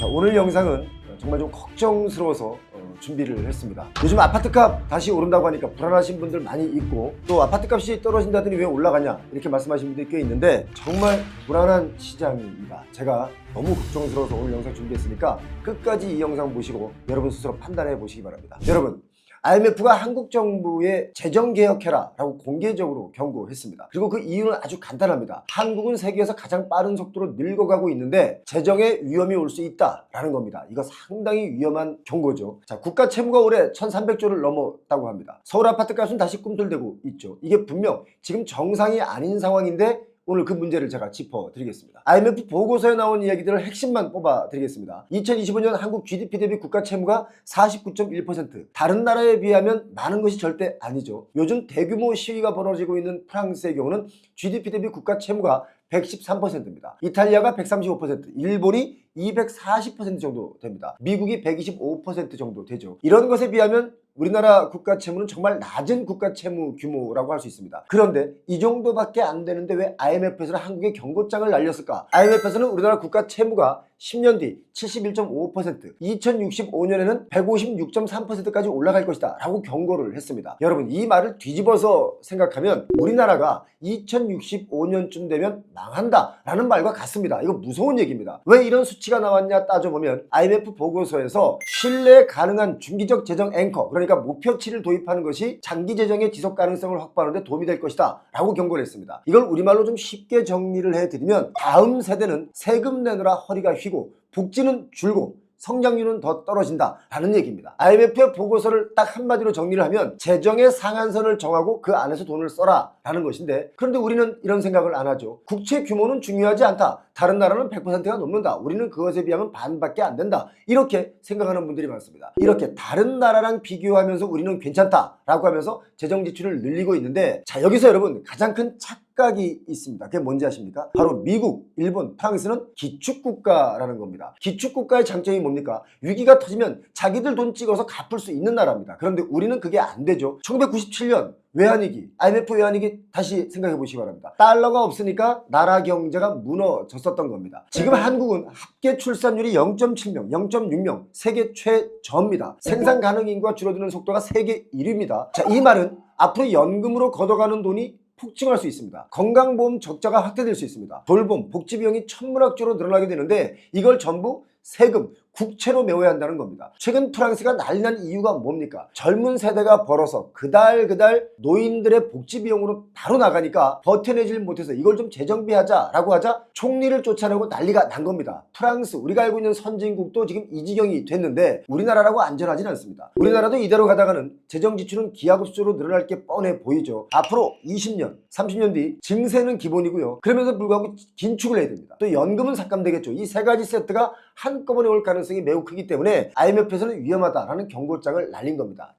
자, 오늘 영상은 정말 좀 걱정스러워서 어, 준비를 했습니다. 요즘 아파트값 다시 오른다고 하니까 불안하신 분들 많이 있고 또 아파트값이 떨어진다더니 왜 올라가냐 이렇게 말씀하시는 분들이 꽤 있는데 정말 불안한 시장입니다. 제가 너무 걱정스러워서 오늘 영상 준비했으니까 끝까지 이 영상 보시고 여러분 스스로 판단해 보시기 바랍니다. 여러분 IMF가 한국 정부에 재정 개혁해라라고 공개적으로 경고했습니다. 그리고 그 이유는 아주 간단합니다. 한국은 세계에서 가장 빠른 속도로 늙어가고 있는데 재정에 위험이 올 수 있다라는 겁니다. 이거 상당히 위험한 경고죠. 자, 국가 채무가 올해 1,300조를 넘었다고 합니다. 서울 아파트 값은 다시 꿈틀대고 있죠. 이게 분명 지금 정상이 아닌 상황인데 오늘 그 문제를 제가 짚어드리겠습니다. IMF 보고서에 나온 이야기들을 핵심만 뽑아드리겠습니다. 2025년 한국 GDP 대비 국가 채무가 49.1% 다른 나라에 비하면 많은 것이 절대 아니죠. 요즘 대규모 시위가 벌어지고 있는 프랑스의 경우는 GDP 대비 국가 채무가 113%입니다. 이탈리아가 135%, 일본이 240% 정도 됩니다. 미국이 125% 정도 되죠. 이런 것에 비하면 우리나라 국가 채무는 정말 낮은 국가 채무 규모라고 할 수 있습니다. 그런데 이 정도밖에 안 되는데 왜 IMF에서는 한국에 경고장을 날렸을까? IMF에서는 우리나라 국가 채무가 10년 뒤 71.5%, 2065년에는 156.3%까지 올라갈 것이다 라고 경고를 했습니다. 여러분 이 말을 뒤집어서 생각하면 우리나라가 2065년쯤 되면 망한다 라는 말과 같습니다. 이거 무서운 얘기입니다. 왜 이런 수치가 나왔냐 따져보면 IMF 보고서에서 신뢰 가능한 중기적 재정 앵커 그러니까 목표치를 도입하는 것이 장기 재정의 지속 가능성을 확보하는 데 도움이 될 것이다 라고 경고를 했습니다. 이걸 우리말로 좀 쉽게 정리를 해드리면 다음 세대는 세금 내느라 허리가 휘고 복지는 줄고 성장률은 더 떨어진다라는 얘기입니다. IMF의 보고서를 딱 한마디로 정리를 하면 재정의 상한선을 정하고 그 안에서 돈을 써라라는 것인데 그런데 우리는 이런 생각을 안 하죠. 국채 규모는 중요하지 않다. 다른 나라는 100%가 넘는다. 우리는 그것에 비하면 반밖에 안 된다. 이렇게 생각하는 분들이 많습니다. 이렇게 다른 나라랑 비교하면서 우리는 괜찮다라고 하면서 재정 지출을 늘리고 있는데 자 여기서 여러분 가장 큰 착 각이 있습니다. 그게 뭔지 아십니까? 바로 미국, 일본, 프랑스는 기축국가라는 겁니다. 기축국가의 장점이 뭡니까? 위기가 터지면 자기들 돈 찍어서 갚을 수 있는 나라입니다. 그런데 우리는 그게 안 되죠. 1997년 외환위기, IMF 외환위기 다시 생각해 보시기 바랍니다. 달러가 없으니까 나라 경제가 무너졌었던 겁니다. 지금 한국은 합계 출산율이 0.7명, 0.6명, 세계 최저입니다. 생산 가능 인구가 줄어드는 속도가 세계 1위입니다. 자, 이 말은 앞으로 연금으로 걷어가는 돈이 폭증할 수 있습니다. 건강보험 적자가 확대될 수 있습니다. 돌봄, 복지 비용이 천문학적으로 늘어나게 되는데 이걸 전부 세금, 국채로 메워야 한다는 겁니다. 최근 프랑스가 난리난 이유가 뭡니까? 젊은 세대가 벌어서 그달 그달 노인들의 복지 비용으로 바로 나가니까 버텨내질 못해서 이걸 좀 재정비하자라고 하자 총리를 쫓아내고 난리가 난 겁니다. 프랑스 우리가 알고 있는 선진국도 지금 이 지경이 됐는데 우리나라라고 안전하진 않습니다. 우리나라도 이대로 가다가는 재정 지출은 기하급수로 늘어날 게 뻔해 보이죠. 앞으로 20년, 30년 뒤 증세는 기본이고요. 그러면서 불구하고 긴축을 해야 됩니다. 또 연금은 삭감되겠죠. 이 세 가지 세트가 한꺼번에 올 가능성이 매우 크기 때문에 IMF에서는 위험하다라는 경고장을 날린 겁니다.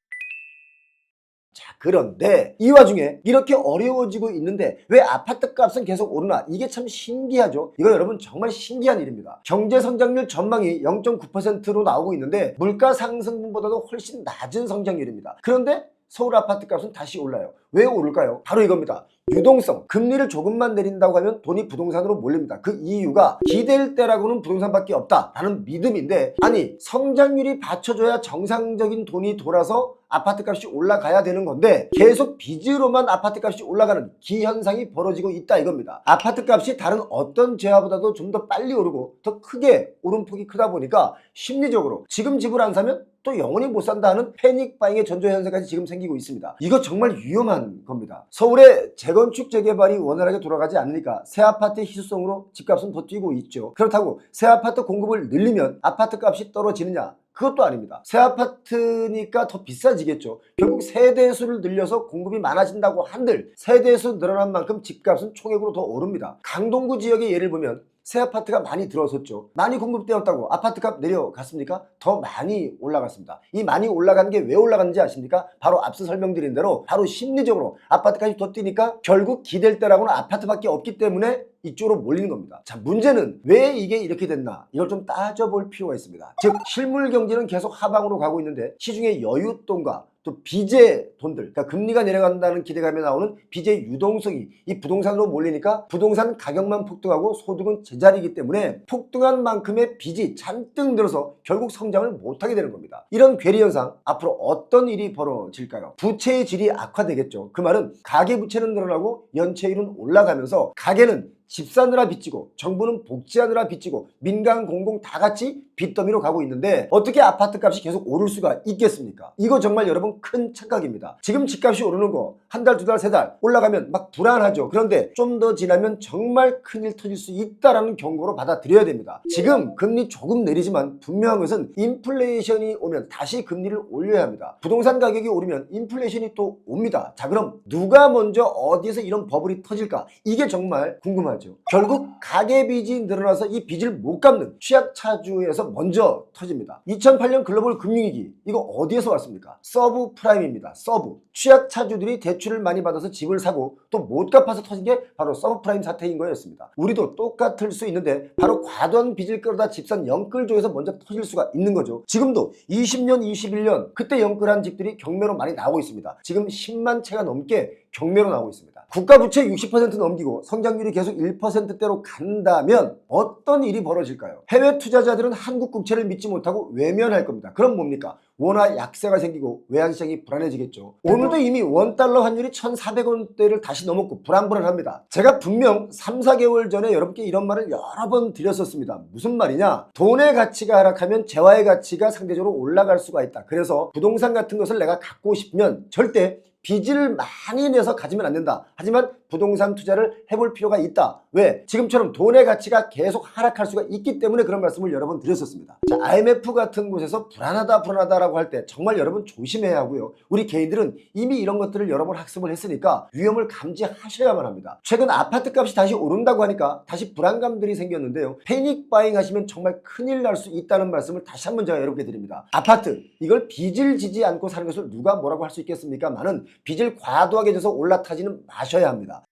자, 그런데 이 와중에 이렇게 어려워지고 있는데 왜 아파트 값은 계속 오르나? 이게 참 신기하죠? 이거 여러분 정말 신기한 일입니다. 경제 성장률 전망이 0.9%로 나오고 있는데 물가 상승분보다도 훨씬 낮은 성장률입니다. 그런데 서울 아파트 값은 다시 올라요. 왜 오를까요? 바로 이겁니다. 유동성, 금리를 조금만 내린다고 하면 돈이 부동산으로 몰립니다. 그 이유가 기댈 때라고는 부동산밖에 없다라는 믿음인데 아니 성장률이 받쳐줘야 정상적인 돈이 돌아서 아파트 값이 올라가야 되는 건데 계속 빚으로만 아파트 값이 올라가는 기현상이 벌어지고 있다 이겁니다. 아파트 값이 다른 어떤 재화보다도 좀 더 빨리 오르고 더 크게 오름폭이 크다 보니까 심리적으로 지금 집을 안 사면 또 영원히 못 산다 하는 패닉 바잉의 전조 현상까지 지금 생기고 있습니다. 이거 정말 위험한 겁니다. 서울의 재건축 재개발이 원활하게 돌아가지 않으니까 새 아파트의 희소성으로 집값은 더 뛰고 있죠. 그렇다고 새 아파트 공급을 늘리면 아파트 값이 떨어지느냐? 그것도 아닙니다. 새 아파트니까 더 비싸지겠죠. 결국 세대수를 늘려서 공급이 많아진다고 한들 세대수 늘어난 만큼 집값은 총액으로 더 오릅니다. 강동구 지역의 예를 보면 새 아파트가 많이 들어섰죠. 많이 공급되었다고 아파트 값 내려갔습니까? 더 많이 올라갔습니다. 이 많이 올라간 게 왜 올라갔는지 아십니까? 바로 앞서 설명드린 대로 바로 심리적으로 아파트값이 더 뛰니까 결국 기댈 때라고는 아파트밖에 없기 때문에 이쪽으로 몰리는 겁니다. 자, 문제는 왜 이게 이렇게 됐나? 이걸 좀 따져볼 필요가 있습니다. 즉, 실물 경제는 계속 하방으로 가고 있는데 시중에 여윳돈과 또 빚의 돈들, 그러니까 금리가 내려간다는 기대감에 나오는 빚의 유동성이 이 부동산으로 몰리니까 부동산 가격만 폭등하고 소득은 제자리이기 때문에 폭등한 만큼의 빚이 잔뜩 늘어서 결국 성장을 못하게 되는 겁니다. 이런 괴리 현상 앞으로 어떤 일이 벌어질까요? 부채의 질이 악화되겠죠. 그 말은 가계 부채는 늘어나고 연체율은 올라가면서 가계는 집 사느라 빚지고 정부는 복지하느라 빚지고 민간 공공 다 같이 빚더미로 가고 있는데 어떻게 아파트 값이 계속 오를 수가 있겠습니까? 이거 정말 여러분 큰 착각입니다. 지금 집값이 오르는 거 한 달, 두 달, 세 달 올라가면 막 불안하죠. 그런데 좀 더 지나면 정말 큰일 터질 수 있다라는 경고로 받아들여야 됩니다. 지금 금리 조금 내리지만 분명한 것은 인플레이션이 오면 다시 금리를 올려야 합니다. 부동산 가격이 오르면 인플레이션이 또 옵니다. 자 그럼 누가 먼저 어디에서 이런 버블이 터질까? 이게 정말 궁금하죠. 결국 가계 빚이 늘어나서 이 빚을 못 갚는 취약차주에서 먼저 터집니다. 2008년 글로벌 금융위기 이거 어디에서 왔습니까? 서브 프라임입니다. 서브 취약차주들이 대출 을 많이 받아서 집을 사고 또 못 갚아서 터진 게 바로 서브 프라임 사태인 거였습니다. 우리도 똑같을 수 있는데 바로 과도한 빚을 끌어다 집산 영끌조에서 먼저 터질 수가 있는 거죠. 지금도 20년, 21년 그때 영끌한 집들이 경매로 많이 나오고 있습니다. 지금 10만 채가 넘게 경매로 나오고 있습니다. 국가 부채 60% 넘기고 성장률이 계속 1%대로 간다면 어떤 일이 벌어질까요? 해외 투자자들은 한국 국채를 믿지 못하고 외면할 겁니다. 그럼 뭡니까? 원화 약세가 생기고 외환시장이 불안해지겠죠. 오늘도 이미 원달러 환율이 1,400원대를 다시 넘었고 불안불안합니다. 제가 분명 3, 4개월 전에 여러분께 이런 말을 여러 번 드렸었습니다. 무슨 말이냐? 돈의 가치가 하락하면 재화의 가치가 상대적으로 올라갈 수가 있다. 그래서 부동산 같은 것을 내가 갖고 싶으면 절대 빚을 많이 내서 가지면 안 된다. 하지만 부동산 투자를 해볼 필요가 있다. 왜? 지금처럼 돈의 가치가 계속 하락할 수가 있기 때문에 그런 말씀을 여러 번 드렸었습니다. 자, IMF 같은 곳에서 불안하다, 불안하다라고 할 때 정말 여러분 조심해야 하고요. 우리 개인들은 이미 이런 것들을 여러 번 학습을 했으니까 위험을 감지하셔야만 합니다. 최근 아파트 값이 다시 오른다고 하니까 다시 불안감들이 생겼는데요. 패닉 바잉 하시면 정말 큰일 날 수 있다는 말씀을 다시 한번 제가 여러분께 드립니다. 아파트, 이걸 빚을 지지 않고 사는 것을 누가 뭐라고 할 수 있겠습니까? 많은 빚을 과도하게 져서 올라타지는 마셔야 합니다.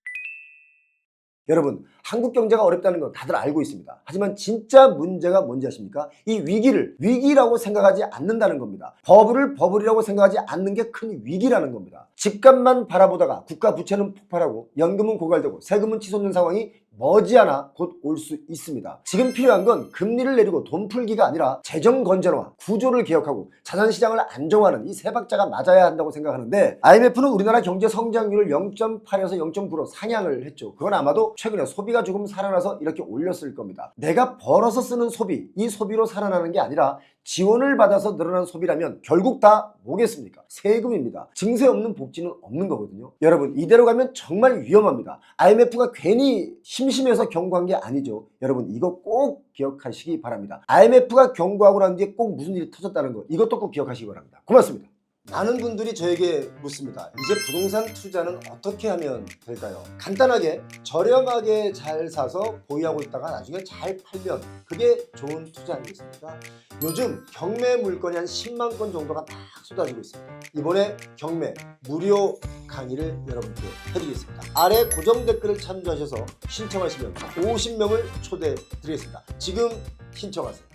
여러분, 한국 경제가 어렵다는 건 다들 알고 있습니다. 하지만 진짜 문제가 뭔지 아십니까? 이 위기를 위기라고 생각하지 않는다는 겁니다. 버블을 버블이라고 생각하지 않는 게 큰 위기라는 겁니다. 집값만 바라보다가 국가 부채는 폭발하고 연금은 고갈되고 세금은 치솟는 상황이 머지않아 곧 올 수 있습니다. 지금 필요한 건 금리를 내리고 돈 풀기가 아니라 재정 건전화, 구조를 개혁하고 자산 시장을 안정화하는 이 세 박자가 맞아야 한다고 생각하는데 IMF는 우리나라 경제 성장률을 0.8에서 0.9로 상향을 했죠. 그건 아마도 최근에 소비가 조금 살아나서 이렇게 올렸을 겁니다. 내가 벌어서 쓰는 소비, 이 소비로 살아나는 게 아니라 지원을 받아서 늘어난 소비라면 결국 다 뭐겠습니까? 세금입니다. 증세 없는 복지는 없는 거거든요. 여러분 이대로 가면 정말 위험합니다. IMF가 괜히 심심해서 경고한 게 아니죠. 여러분 이거 꼭 기억하시기 바랍니다. IMF가 경고하고 난 뒤에 꼭 무슨 일이 터졌다는 거 이것도 꼭 기억하시기 바랍니다. 고맙습니다. 많은 분들이 저에게 묻습니다. 이제 부동산 투자는 어떻게 하면 될까요? 간단하게 저렴하게 잘 사서 보유하고 있다가 나중에 잘 팔면 그게 좋은 투자 아니겠습니까? 요즘 경매 물건이 한 10만 건 정도가 막 쏟아지고 있습니다. 이번에 경매 무료 강의를 여러분께 해드리겠습니다. 아래 고정 댓글을 참조하셔서 신청하시면 50명을 초대드리겠습니다. 지금 신청하세요.